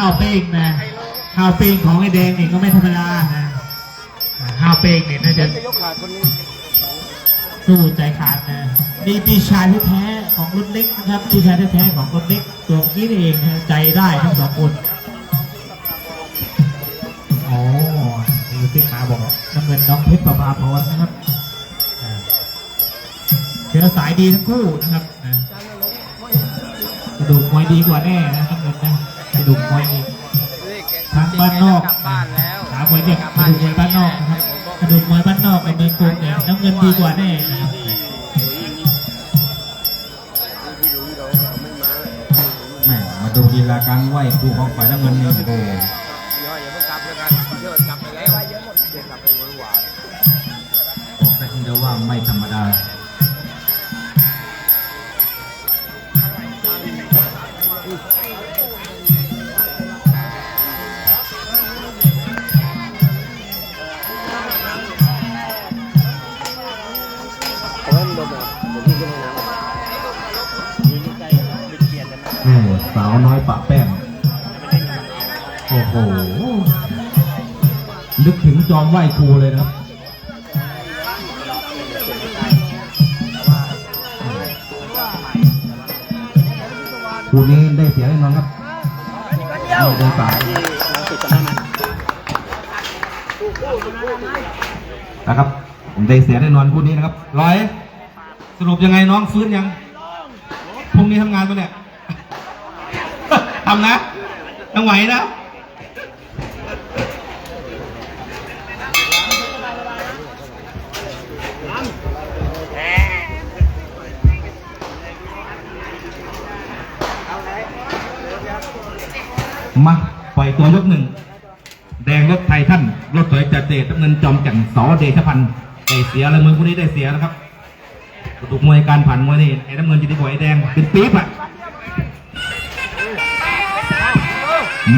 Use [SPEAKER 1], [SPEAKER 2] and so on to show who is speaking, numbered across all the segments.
[SPEAKER 1] ห้าวเป้งนะห้าวเป้งของไอ้แดงนี่ก็ไม่ธรรมดานะอ่าห้าวเป้งเนี่ยน่าจะ
[SPEAKER 2] จะยกขาดคนนี้
[SPEAKER 1] สู้ใจขาดนะนี่พี่ชายแท้ๆของรุ่นเล็กนะครับพี่ชายแท้ๆของรุ่นเล็กตัวเมื่อกี้นี่เองนะใจได้ทั้งสองคนอ๋อนี่พี่ขาบอกน้ำเงินน้องเพชรประภาพรนะครับอ่าเชื้อสายดีทั้งคู่นะครับอ่ากระดูกมวยดีกว่าแน่นะน้ำเงินนะกระ ดูกมวยนี่ทางบ้านนอก
[SPEAKER 2] กลับบ้านแล้ว
[SPEAKER 1] ขามวยเด็กกระดูกมวยบ้านนอกนะครับกระดูกมวยบ้านนอกในเมืองกรุงเนี่ยน้ำเงินดีกว่าแน่นะครับ
[SPEAKER 3] แม่มาดูกีฬาการไหว้ครูของฝ่ายน้ำเงินนี่โอ้โห
[SPEAKER 2] ย่อยอย่าเพิ่งกลับเลยกันเยอะกลับไปแล้วเยอะหมดเดี๋ยวกลับไปหวาน
[SPEAKER 3] บอกได้คำเดียวว่าไม่ธรรม ดา
[SPEAKER 2] ๆเอาไว้มันโดนอะเดี๋ยวพี่ขึ้นห้องน้ำยืนใกล้ๆบิดเบียดกันนะ
[SPEAKER 3] แม่สาวน้อยปะแป้งโอ้โห นึกถึงจอมไหว้ครูเลยนะครับครูนี้ได้เสียแน่นอนครับเอาเดินสายนะครับ ผมได้เสียแน่นอนคู่นี้นะครับร้อย สรุปยังไงน้องฟื้นยังพรุ่งนี้ทำงานปะเนี่ยทำนะยังไหวนะมาปล่อยตัวยกหนึ่ง แดงรถไทยท่าน รถสวยจัดเดชน้ำเงินจอมแก่นสอเดชพันธ์ได้เสียแล้วมือคู่นี้ได้เสียนะครับ ดูกมวยการผ่านมวยนี่ไอ้น้ำเงินจะดีกว่าไอ้แดงเป็นปี๊บอะ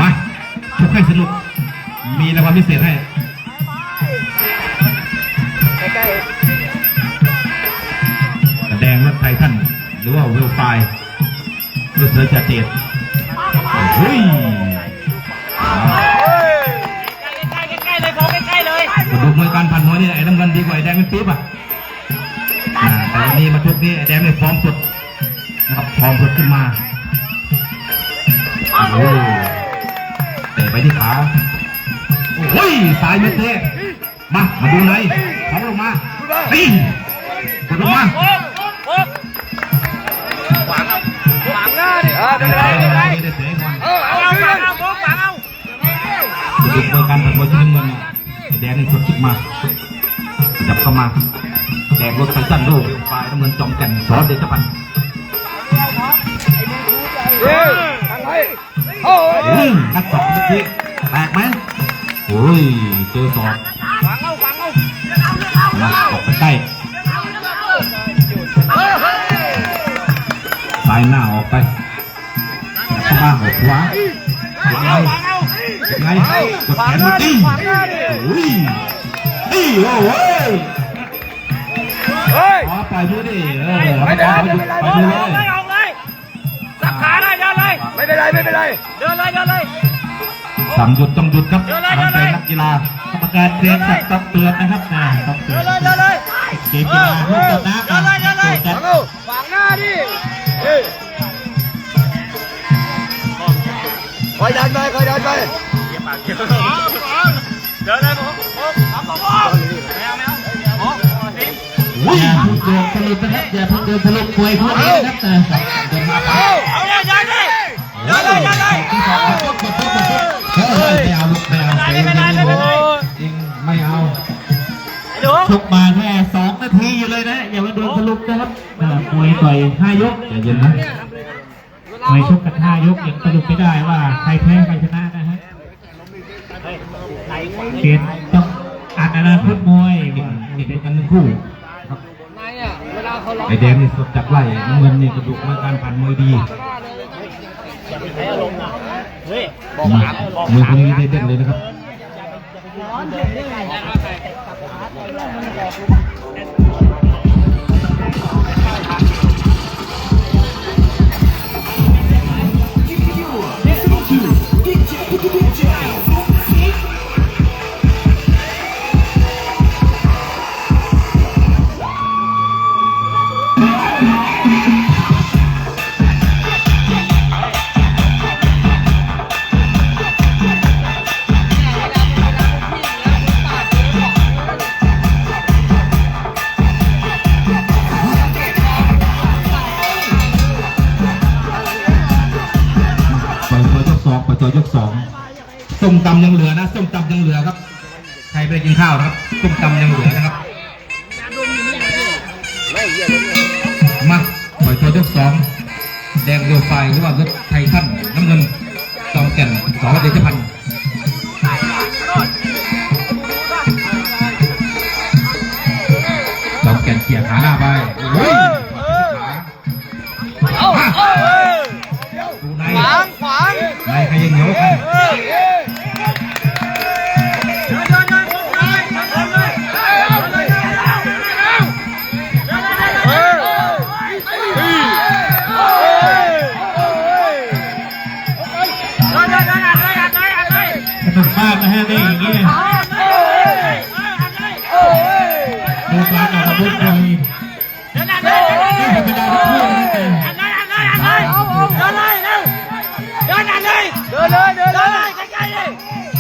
[SPEAKER 3] มาชกให้สนุก มีรางวัลพิเศษให้
[SPEAKER 2] ใกล้
[SPEAKER 3] แดงรถไทยท่านหรือว่าเวลไฟรถสวยจัดเดชเฮ้ย
[SPEAKER 2] ใกล้ใกล้เลยของใกล้ๆเลย
[SPEAKER 3] กระดูกมวยการผ่านมวยนี่ไอ้น้ำเงินดีกว่าไอ้แดงเป็นปี๊บอะอ่า แต่วันนี้มาชกนี่แดงนี่ฟอร์มสดนะครับฟอร์มสดขึ้นมาโอ้ยเตะไปที่ขาโอ้ยสายเม็ดเทมา มาดูไหนเขาลงมาตีกดลงมา
[SPEAKER 2] ขวางเอาขวางหน้าดิเออเป็นไรเป็นไร
[SPEAKER 3] ได้เสียก่อ
[SPEAKER 2] เอเอาเอาขวางเอาขวางเอา
[SPEAKER 3] ดูเบอร์การตัดบอลชิ้นเงินเนี่ยไอ้แดงนี่สดคิดมาจับเข้ามา ดงรถไฟสั้นโลกฝ่ายน้ำเงินจอมแก่นสอนเดชพันธ์
[SPEAKER 2] เฮ้ยทางไหนโอ้ย
[SPEAKER 3] อืมนักสองเมื่อกี้แตกไหมโอ้ยเจอสอด
[SPEAKER 2] ขวางเอาขวางเอา
[SPEAKER 3] มาออกไปใกล้สายหน้าออกไปเข้ามาออกขวาเป็นไงเป็นไงกดแขนมาตีโอ้ยตีโอ้ย
[SPEAKER 2] เฮ้ย
[SPEAKER 3] ขอปล่อยมือดิเออ
[SPEAKER 2] ไม่เป็นไร
[SPEAKER 3] ป
[SPEAKER 2] ไม่
[SPEAKER 3] ล่อย
[SPEAKER 2] เป็นไร
[SPEAKER 3] มือเลย
[SPEAKER 2] ไม่เอาเลยสับขาได้เดินเลยไม่เป็นไรไม่เป็นไรเดินเลยเดินเลย
[SPEAKER 3] สั่งหยุดต้องหยุดครับ
[SPEAKER 2] เดินเลย
[SPEAKER 3] กำลังใจ
[SPEAKER 2] เดินเลย
[SPEAKER 3] นักกีฬา
[SPEAKER 1] กรรมการเตรียมสักต้องเตือนนะครับนะต้องเตื
[SPEAKER 2] เดิ
[SPEAKER 1] อน
[SPEAKER 2] นเลยเดินเลย
[SPEAKER 1] เกมกีฬาลูกต่อหน้า
[SPEAKER 2] เดินเลยเดินเลย
[SPEAKER 1] กัน
[SPEAKER 2] ขวางหน้าดิเฮ้ยคอยดันไปคอยดันไปเดินเลยผมผมทำผมไม่เอาไม่เอาโอ้สิ
[SPEAKER 1] อย่าพิ่งเดินสลุนะครับอย่าพิ่งเดินสลุปมวยพวกนี้นะครับเอา
[SPEAKER 2] เอาเลยเดินเลยเดินเลยเดินเลย
[SPEAKER 1] ไม่เอาไม่เอา
[SPEAKER 2] ไม่เป็นไม่เป็นไร
[SPEAKER 3] จริงไม่เอา
[SPEAKER 1] ชกมาแค่สองนาทีอยู่เลยนะอย่ามาโดนสลุนะครับอ่ามวยต่อยห้ายก
[SPEAKER 3] ใจเย็นนะ
[SPEAKER 1] มวยชกกันห้ายกยังสรุปไม่ได้ว่าใครแพ้ใครชนะนะฮะเกมต้องอ่านอนาคตมวย
[SPEAKER 3] นี่เป็นกันทั้งคู่ ไอแดงนี่สดจากไล่น้ำเงินนี่กระดูกมวยการผ่านมวยดี
[SPEAKER 2] ใช้อารมณ์นะเฮ้ย
[SPEAKER 3] มมือคนนี้ได้เด่นเลยนะครับ
[SPEAKER 4] ตัวยก
[SPEAKER 3] สองส้มตำยังเหลือนะส้มตำยังเหลือครับ ใครไปกินข้าวครับส้มตำยังเหลือนะครับ
[SPEAKER 2] ย
[SPEAKER 3] ตัวยกสองแดงเรียวไฟหรือว่ารถไททันน้ำเงินจอมแก่นสอเดชพันธ์จอมแก่นเขี่ยขาหน้าไปโอ้ยขาดูใน
[SPEAKER 2] ขวางขวาง
[SPEAKER 3] ในใครยังเหนียวกัน
[SPEAKER 1] ออกอาวุธมวยนี่ธรรมดาทุกคู่นะแต่
[SPEAKER 2] เดินเลยเดินเลย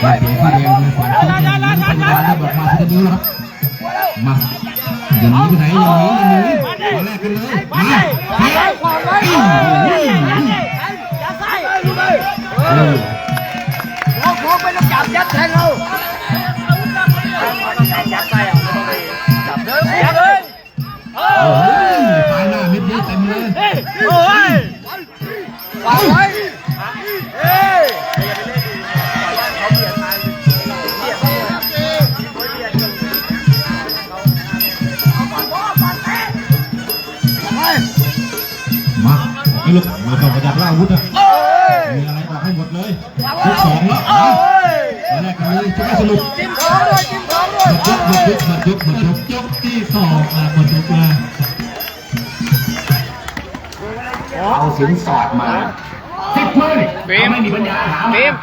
[SPEAKER 3] แดงหลังลูกมันโผล่น้ำเงินเดินตัวดูดูแค่ใหญ่ใหญ่อิ้งอิ้งเดี๋ยวฝ่ายที่อิ้งโอ้ยดูที่แดงฝ่ายที่ดูปัญญาได้บอกมาทีนี้แล้วครับมาอย่าหนีไปไหนอย่าหนีอย่าหนีมาแลกกันเลยมาอิ้งอิ้งอิ้งอิ้งเออ
[SPEAKER 2] ไม่ต้องจับยัดแทงเรายัดใส่อะไม่ต้องไปจับเดินยัดเลย
[SPEAKER 3] โอ้ยปลายหน้าเม็ดนี้เต็มเลย
[SPEAKER 2] โอ้ย ไอ้
[SPEAKER 3] ลูกไม่ต้องประหยัดล่าอาวุธนะมีอะไรออกให้หมดเลยทุกสองแล้วมามาแลกกันเลยจะไม่สนุก
[SPEAKER 2] จิ้มท้องด้วยจิ้มท้องด้วย
[SPEAKER 3] หมดยกหมดยกหมดยกหมดยก
[SPEAKER 1] ยกที่สองนะหมดยกมา
[SPEAKER 3] เอาสินสอดมาสิบหมื่นไม่มีปัญญาถาม
[SPEAKER 2] ฟิล์ม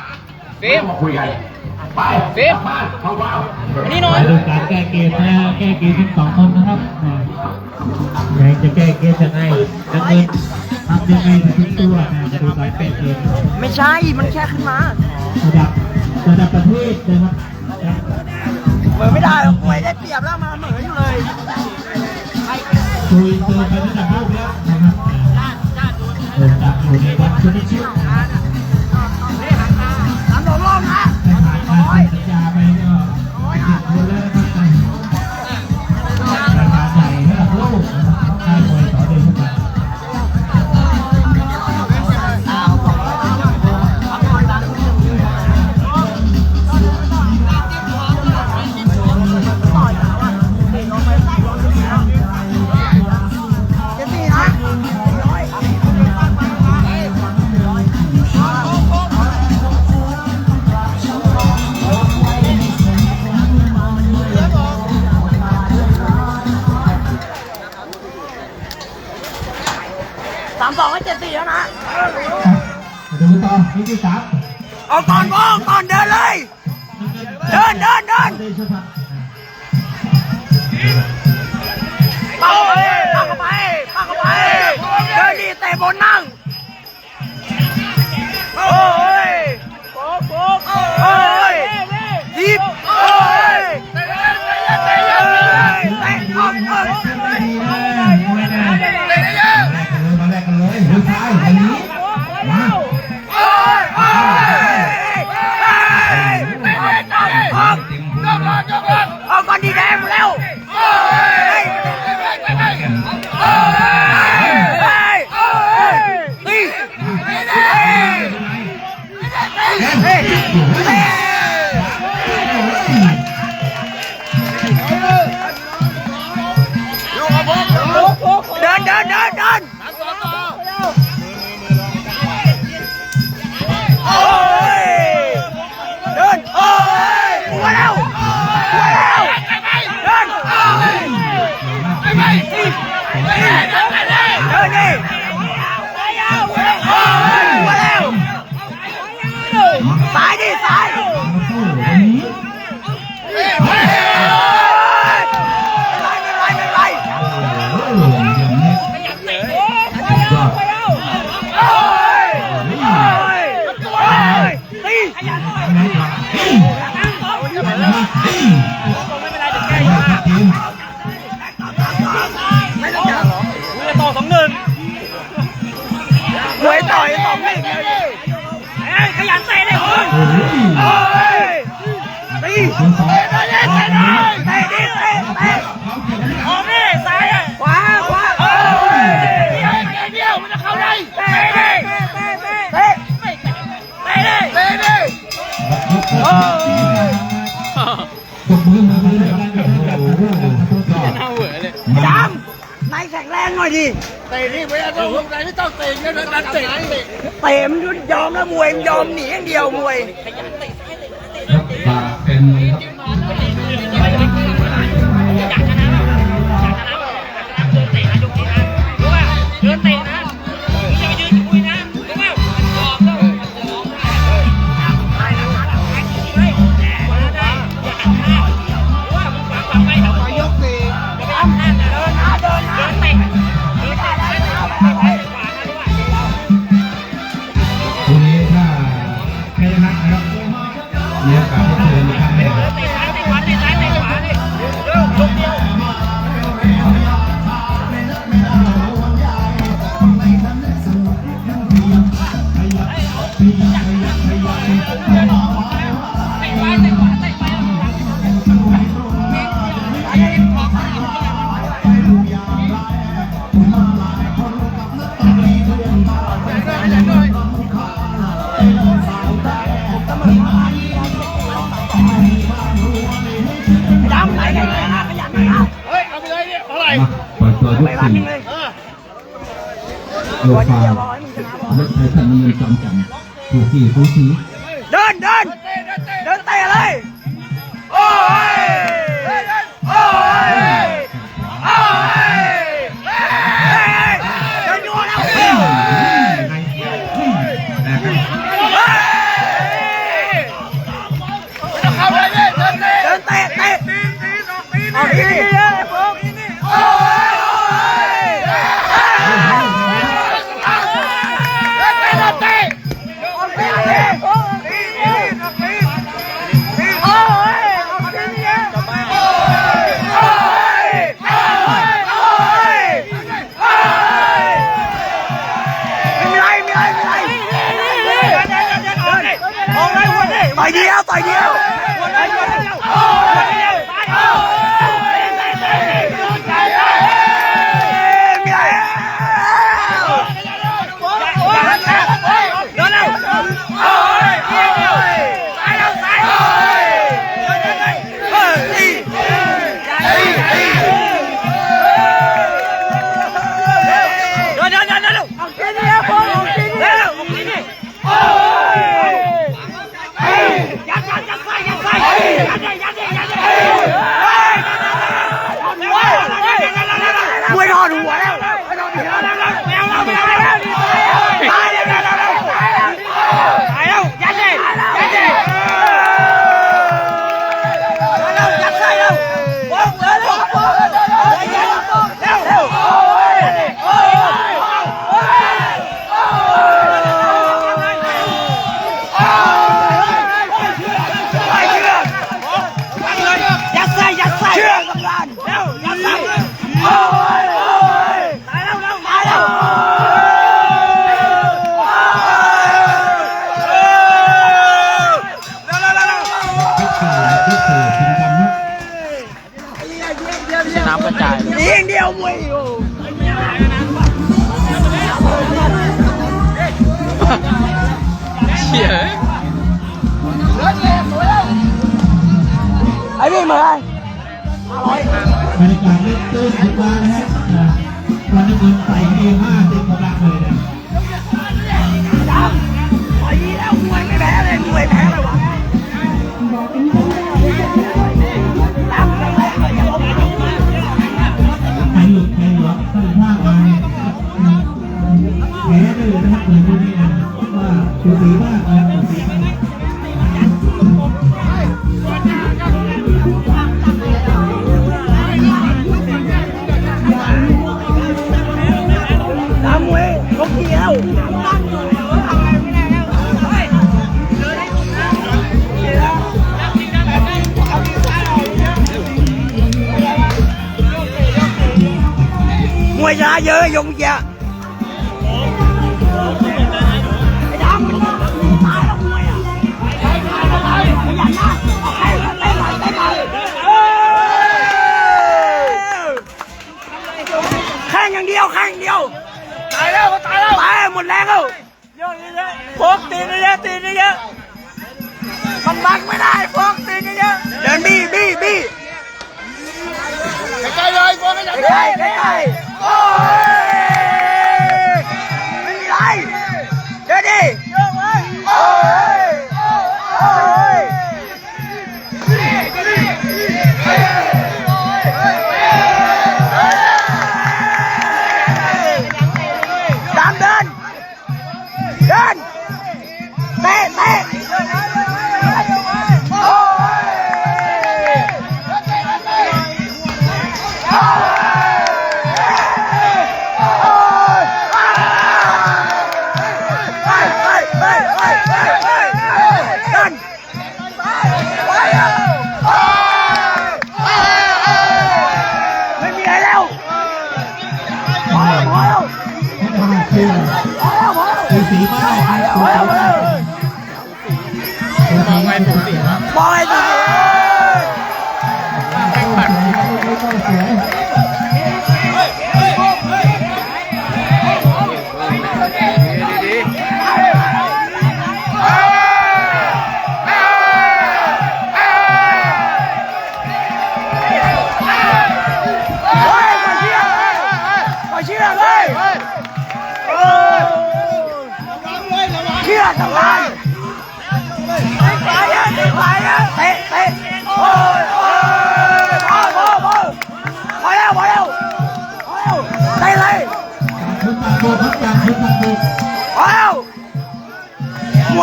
[SPEAKER 2] ฟิล์ม
[SPEAKER 3] มาคุยกันไป
[SPEAKER 2] ฟิล์ม
[SPEAKER 3] บ้านเขาว้าว
[SPEAKER 2] อันนี้หน่อย
[SPEAKER 1] ไปดูการแก้เกมนะฮะแก้เกมทั้งสองคนนะครับอ่าอยากจะแก้เกมยังไงน้ำเงิน ทำยังไงถึงทุกตัวนะมาดูการแก้เกม
[SPEAKER 2] ไม่ใช่ มันแค่ขึ้นมา
[SPEAKER 1] ระดับระดับประเทศนะครับ
[SPEAKER 2] เหมือนไม่ได้หรอกมวยได้เปรียบแล้วมาเหมือนอยู่เลย
[SPEAKER 1] คุยเจอไประดับโลกแล้วนะครับเออดับอยู่ในวันชนิดชิป เอา
[SPEAKER 2] ก่อนมองก่อนเดินเลย เดินเดินเดิน
[SPEAKER 1] เดชพันธ์
[SPEAKER 2] ปักเข้าไปปักเข้าไปปักเข้าไป เดินดีเตะบนนั่ง
[SPEAKER 3] จำนายแข็งแรงหน่อยดิเตะนี่ไม่ต้องลงใจไม่ต้องเตะเยอะนะเตะเตะมันยอมแล้วมวยยอมหนีอย่างเดียวมวย
[SPEAKER 5] ไปิดตัวลู
[SPEAKER 3] ก
[SPEAKER 2] สี่โยฟาเล็กไทยสันนิยมจำจำ Một 题 บ
[SPEAKER 3] ร
[SPEAKER 1] รยากาศเริ่มตื้นขึ้นมานะฮะตอนนี้คนใส่ดีมากเต็มกำลังเลยนะใครหลุดใครหลวมตั้งท่ามาแพ้เลยนะครับ
[SPEAKER 2] nhiều ngoài ra với dùng dạ hai ngàn điều hai ngàn điều หมดแรงแล้วโฟกตีนเยอะตีนเยอะมันบังไม่ได้โฟกตีนเยอะเดินบี้บี้บี้
[SPEAKER 6] ใกล้ๆเลยกลัวไม่อยาก
[SPEAKER 2] ใกล้ใกล้ใกล้โอ้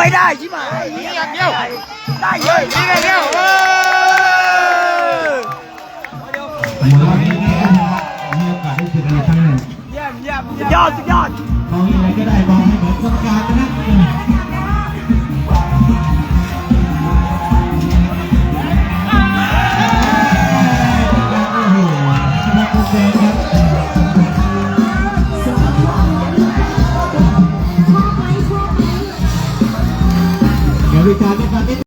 [SPEAKER 2] มวยได้ใช่ไหมอย่างเดียวได้เยอะนี่อย่างเดียวเออ
[SPEAKER 3] หมดวันนี้มีโอกาสได้เจอกันอีกครั้งหนึ่ง
[SPEAKER 2] สุดยอดสุดยอด
[SPEAKER 1] มองยังไงก็ได้มองให้เหมือนกรรมการ เดี๋